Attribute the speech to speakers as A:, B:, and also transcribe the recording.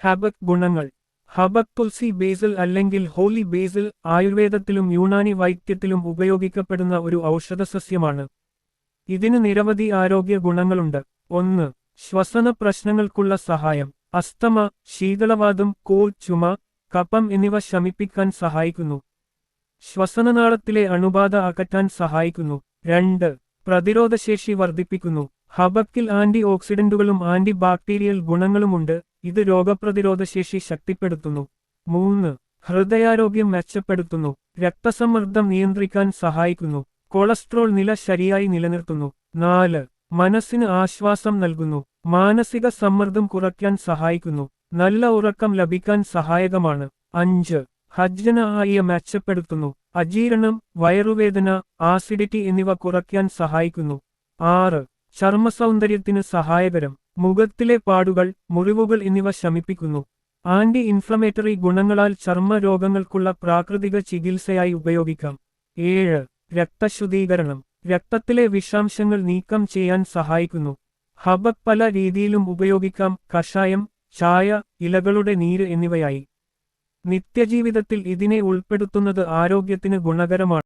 A: ഹബക് ഗുണങ്ങൾ. ഹബക് തുൽസി ബേസിൽ അല്ലെങ്കിൽ ഹോലി ബേസിൽ ആയുർവേദത്തിലും യൂണാനി വൈദ്യത്തിലും ഉപയോഗിക്കപ്പെടുന്ന ഒരു ഔഷധസസ്യമാണ്. ഇതിന് നിരവധി ആരോഗ്യ ഗുണങ്ങളുണ്ട്. ഒന്ന് ശ്വസന പ്രശ്നങ്ങൾക്കുള്ള സഹായം. അസ്തമ ശീതളവാദം കോൾ ചുമ കപ്പം എന്നിവ ശമിപ്പിക്കാൻ സഹായിക്കുന്നു. ശ്വസനനാളത്തിലെ അണുബാധ അകറ്റാൻ സഹായിക്കുന്നു. രണ്ട് പ്രതിരോധശേഷി വർദ്ധിപ്പിക്കുന്നു. ഹബക്കിൽ ആന്റി ഓക്സിഡന്റുകളും ആന്റി ബാക്ടീരിയൽ ഗുണങ്ങളുമുണ്ട് ഇത് രോഗപ്രതിരോധശേഷി ശക്തിപ്പെടുത്തുന്നു. മൂന്ന് ഹൃദയാരോഗ്യം മെച്ചപ്പെടുത്തുന്നു. രക്തസമ്മർദ്ദം നിയന്ത്രിക്കാൻ സഹായിക്കുന്നു. കൊളസ്ട്രോൾ നില ശരിയായി നിലനിർത്തുന്നു. നാല് മനസ്സിന് ആശ്വാസം നൽകുന്നു. മാനസിക സമ്മർദ്ദം കുറയ്ക്കാൻ സഹായിക്കുന്നു. നല്ല ഉറക്കം ലഭിക്കാൻ സഹായകമാണ്. അഞ്ച് ഹജ്ജന ആയ മെച്ചപ്പെടുത്തുന്നു. അജീർണം വയറുവേദന ആസിഡിറ്റി എന്നിവ കുറയ്ക്കാൻ സഹായിക്കുന്നു. ആറ് ചർമ്മസൗന്ദര്യത്തിന് സഹായകരം. മുഖത്തിലെ പാടുകൾ മുറിവുകൾ എന്നിവ ശമിപ്പിക്കുന്നു. ആന്റി ഇൻഫ്ലമേറ്ററി ഗുണങ്ങളാൽ ചർമ്മ രോഗങ്ങൾക്കുള്ള പ്രാകൃതിക ചികിത്സയായി ഉപയോഗിക്കാം. ഏഴ്. രക്തശുദ്ധീകരണം. രക്തത്തിലെ വിഷാംശങ്ങൾ നീക്കം ചെയ്യാൻ സഹായിക്കുന്നു. ഹബക് പല രീതിയിലും ഉപയോഗിക്കാം. കഷായം ചായ ഇലകളുടെ നീര് എന്നിവയായി. നിത്യജീവിതത്തിൽ ഇതിനെ ഉൾപ്പെടുത്തുന്നത് ആരോഗ്യത്തിന് ഗുണകരമാണ്.